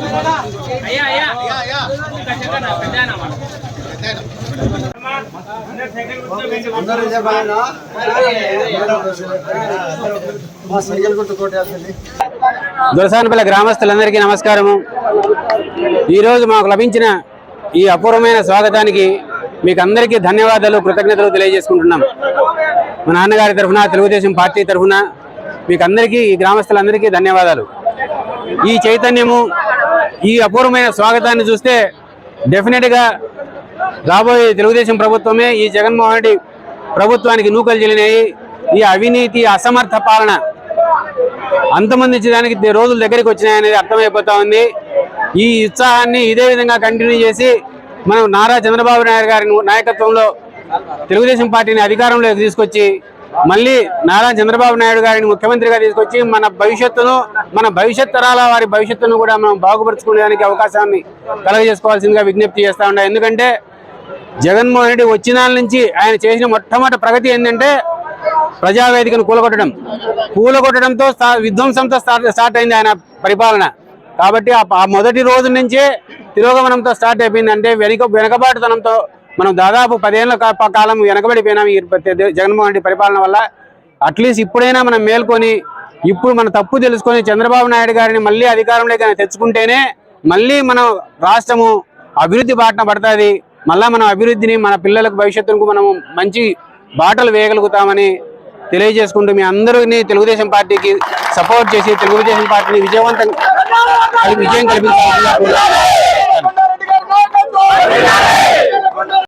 అయ్యా దొరసానపల్లి గ్రామస్తులందరికీ నమస్కారము. ఈరోజు మాకు లభించిన ఈ అపూర్వమైన స్వాగతానికి మీకు అందరికీ ధన్యవాదాలు కృతజ్ఞతలు తెలియజేసుకుంటున్నాం. మా నాన్నగారి తరఫున తెలుగుదేశం పార్టీ తరఫున మీకు అందరికీ ఈ గ్రామస్తులందరికీ ధన్యవాదాలు. ఈ చైతన్యము ఈ అపూర్వమైన స్వాగతాన్ని చూస్తే డెఫినెట్గా రాబోయే తెలుగుదేశం ప్రభుత్వమే ఈ జగన్మోహన్ రెడ్డి ప్రభుత్వానికి నూకలు చెల్లినాయి. ఈ అవినీతి అసమర్థ పాలన అంతమందించడానికి రోజులు దగ్గరికి వచ్చినాయనేది అర్థమైపోతా ఉంది. ఈ ఉత్సాహాన్ని ఇదే విధంగా కంటిన్యూ చేసి మనం నారా చంద్రబాబు నాయుడు గారి నాయకత్వంలో తెలుగుదేశం పార్టీని అధికారంలోకి తీసుకొచ్చి మళ్ళీ నారా చంద్రబాబు నాయుడు గారిని ముఖ్యమంత్రిగా తీసుకొచ్చి మన భవిష్యత్తును మన భవిష్యత్ తరాల వారి భవిష్యత్తును కూడా మనం బాగుపరుచుకునేదానికి అవకాశాన్ని కలగజేసుకోవాల్సిందిగా విజ్ఞప్తి చేస్తా ఉండే ఎందుకంటే జగన్మోహన్ రెడ్డి వచ్చిన నుంచి ఆయన చేసిన మొట్టమొదటి ప్రగతి ఏంటంటే ప్రజావేదికను కూలగొట్టడం. కూలగొట్టడంతో స్టా- విధ్వంసంతో స్టార్ట్ స్టార్ట్ అయింది ఆయన పరిపాలన. కాబట్టి ఆ మొదటి రోజు నుంచే తిరోగమనంతో స్టార్ట్ అయిపోయింది అంటే వెనుక వెనుకబాటుతనంతో మనం దాదాపు పదేళ్ళ కాలం వెనకబడిపోయినాం ఈ జగన్మోహన్ రెడ్డి పరిపాలన వల్ల. అట్లీస్ట్ ఇప్పుడైనా మనం మేల్కొని ఇప్పుడు మన తప్పు తెలుసుకొని చంద్రబాబు నాయుడు గారిని మళ్ళీ అధికారంలోకి తెచ్చుకుంటేనే మళ్ళీ మనం రాష్ట్రము అభివృద్ధి బాటన పడుతుంది. మళ్ళీ మనం అభివృద్ధిని మన పిల్లలకు భవిష్యత్తుకు మనం మంచి బాటలు వేయగలుగుతామని తెలియజేసుకుంటూ మీ అందరినీ తెలుగుదేశం పార్టీకి సపోర్ట్ చేసి తెలుగుదేశం పార్టీని విజయవంతం విజయం కల్పించాలని